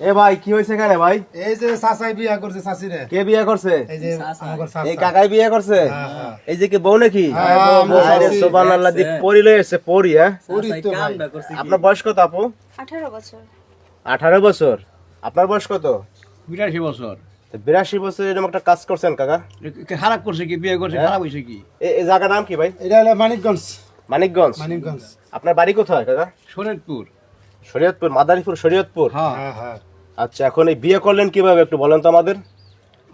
এ ভাই কি হয়েছে এখানে ভাই? এই যে চাচাই বিয়া করছে চাচিরে। কে বিয়ে করছে? এই যে এই কাকাই বিয়ে করছে? হ্যাঁ, হ্যাঁ। এই যে কি বউ নাকি? হ্যাঁ, আরে সুবহানাল্লাহ দি পরি লয়ে এসে পরি হ্যাঁ? পরি তো ভাই। আপনার বয়স কত আপু? আঠারো বছর। আঠারো বছর। আপনার বয়স কত? বিরাশি বছর। তো বিরাশি বছর এরকম একটা কাজ করছেন কাকা? খারাপ করছে কি বিয়ে করছে খারাপ হয়েছে কি? এই জায়গার নাম কি ভাই? এটা হলো মানিকগঞ্জ। মানিকগঞ্জ। মানিকগঞ্জ। আপনার বাড়ি কোথায় কাকা? শরীয়তপুর শরীয়তপুর মাদারীপুর শরীয়তপুর? হ্যাঁ। হ্যাঁ হ্যাঁ। আচ্ছা এখন এই বিয়ে করলেন কীভাবে একটু বলেন তো আমাদের?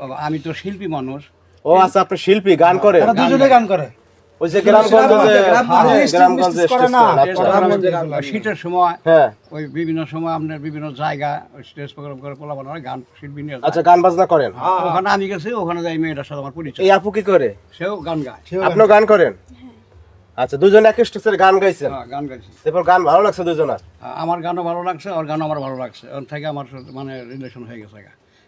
বাবা, আমি তো শিল্পী মানুষ। ও আচ্ছা আপনি শিল্পী গান করেন এরা দুজনে গান করে। ওই যে গ্রামগঞ্জে যে গ্রামগঞ্জে হ্যাঁ, গ্রামগঞ্জে করে স্টেজ না। করেন, আচ্ছা। শীতের সময় হ্যাঁ। ওই বিভিন্ন সময় আপনার বিভিন্ন জায়গা ওই স্টেজ প্রোগ্রাম করে পোলা বানানো গান শিল্পী নিয়ে যায়। আচ্ছা গান বাজনা করেন? ওখানে আমি গেছি ওখানে যাই মেয়েটার সাথে আমার পরিচয়। এই আপু কি করে? সেও গান গায়। সেও আপনিও গান করেন? আচ্ছা দুজন এক স্টেজের গান গাইছেন? হ্যাঁ, গান গাইছি। তারপর গান ভালো লাগছে দুজনের হ্যাঁ, আমার গানও ভালো লাগছে ওর গানও আমার ভালো লাগছে। ওর থেকে আমার মানে রিলেশন হয়ে গেছে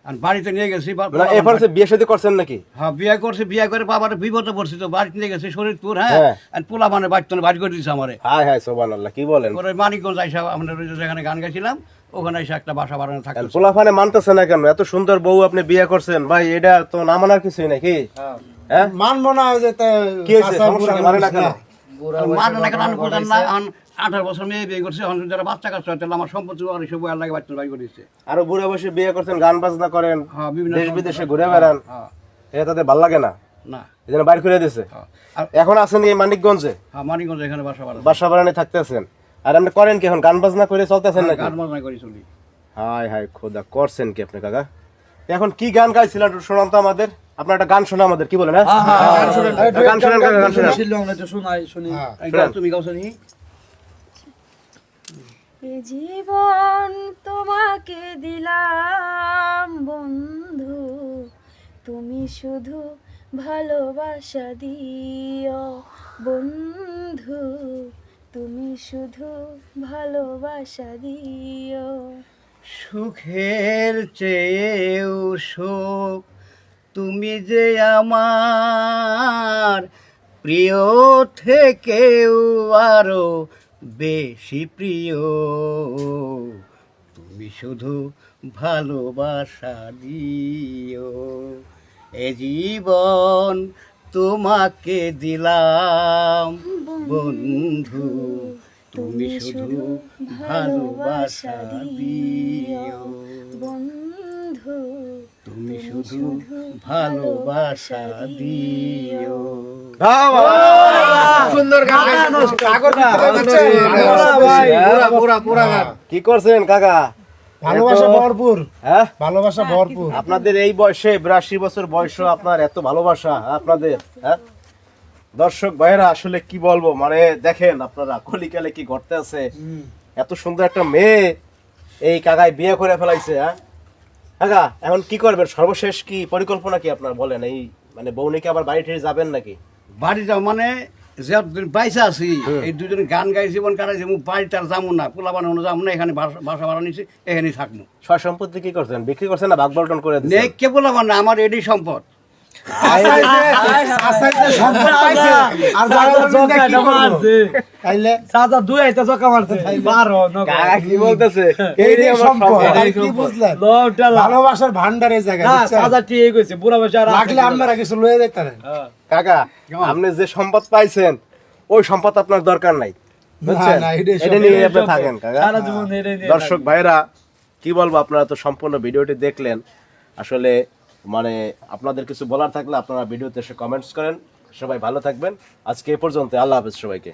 আর বাড়িতে নিয়ে গেছি বা- মানে এরপর বিয়ে শাদী করছেন নাকি? হ্যাঁ বিয়ে করছে বিয়ে করে বাবার বিপদে পড়ছি তো বাড়িতে নিয়ে গেছে শরীরপুর হ্যাঁ? হ্যাঁ। আর পোলা মানে বাড়িতে বাড়ি করে আমারে। হায় হায় সোবানাল্লাহ কি বলেন? পরে মানিকগঞ্জ আইসা আমরা যেখানে গান গাইছিলাম ওখানে এসে একটা বাসা বাড়ানো থাকতো। পোলাফানে মানতেছে না কেন? এত সুন্দর বউ আপনি বিয়ে করছেন। ভাই এটা তো না মানার কিছুই নাকি হ্যাঁ। মানবো না ওই যে কি হয়েছে? সমস্যা? মানে না কেন? মানুষ মানে না কেন আমি না আঠারো বছর মেয়ে বিয়ে করছে যারা বাচ্চা কাচ্চা তাহলে আমার সম্পত্তি আর এসব বয়ার লাগে বাচ্চা বাড়ি করে আরও বুড়ে বসে বিয়ে করছেন গান বাজনা করেন হ্যাঁ দেশ বিদেশে ঘুরে বেড়ান হ্যাঁ। এটা তাদের ভালো লাগে না? না। এই বাইর করে দিছে হ্যাঁ আর এখন আছেন এই মানিকগঞ্জে? হ্যাঁ মানিকগঞ্জ এখানে বাসা বাড়া বাসা বাড়ানি থাকতেছেন। আর আপনি করেন কি এখন গান বাজনা করে চলতেছেন নাকি? গান বাজনা করি চলি। হাই হাই খোদা করছেন কি আপনি কাকা? এখন কি গান গাইছিলেন একটু শোনান তো আমাদের। আপনার একটা গান শোনা আমাদের কি বলেন হ্যাঁ? গান শোনেন কাকা, গান শোনেন হ্যাঁ। গান তুমি গাও শুনি। জীবন তোমাকে দিলাম বন্ধু। তুমি শুধু ভালোবাসা দিও বন্ধু। তুমি শুধু ভালোবাসা দিও। সুখের চেয়েও সুখ তুমি যে আমার প্রিয় থেকেও আরও বেশি প্রিয়, তুমি শুধু ভালোবাসা দিও। এ জীবন তোমাকে দিলাম, বন্ধু, তুমি শুধু ভালোবাসা দিও। শুধু ভালোবাসা দিও। কি করছেন কাকা? ভালোবাসা এত- ভরপুর। হ্যাঁ? ভালোবাসা ভরপুর। আপনাদের এই বয়সে বিরাশি বছর বয়স আপনার এত ভালোবাসা আপনাদের হ্যাঁ? দর্শক ভাইয়েরা আসলে কি বলব? মানে দেখেন আপনারা কলিকালে কি ঘটতে আছে এত সুন্দর একটা মেয়ে এই কাকায় বিয়ে করে ফেলাইছে হ্যাঁ? কাকা এখন কি করবেন? সর্বশেষ কি পরিকল্পনা কি আপনার বলেন? এই মানে বউ নাকি আবার বাড়ি ঠেড়ে যাবেন নাকি? বাড়িটা যাও মানে যে বাইসা আছি এই দুজন গান গাই জীবন কাটাই যে বাড়িটা যাব না পোলা বানানো যাব না এখানে বাসা ভাড়া নিছি এখানেই থাকব। সম্পত্তি কি করছেন? বিক্রি করছেন না ভাগ বল্টন করে নে দিচ্ছেন কে পোলা বানা আমার এডি সম্পদ। ভালোবাসার ভান্ডার এই জায়গায় বুঝছেন? লাগলে আপনারা কিছু লয়ে যেতেন কাকা আপনি যে সম্পদ পাইছেন ওই সম্পদ আপনার দরকার নাই বুঝছেন? না, এটাই এটা সম্পদ। নিয়ে আপনি থাকেন কাকা। দর্শক ভাইরা কি বলব আপনারা তো সম্পূর্ণ ভিডিওটি দেখলেন। আসলে মানে আপনাদের কিছু বলার থাকলে আপনারা ভিডিওতে এসে কমেন্টস করেন। সবাই ভালো থাকবেন। আজকে এ পর্যন্ত। আল্লাহ হাফেজ সবাইকে।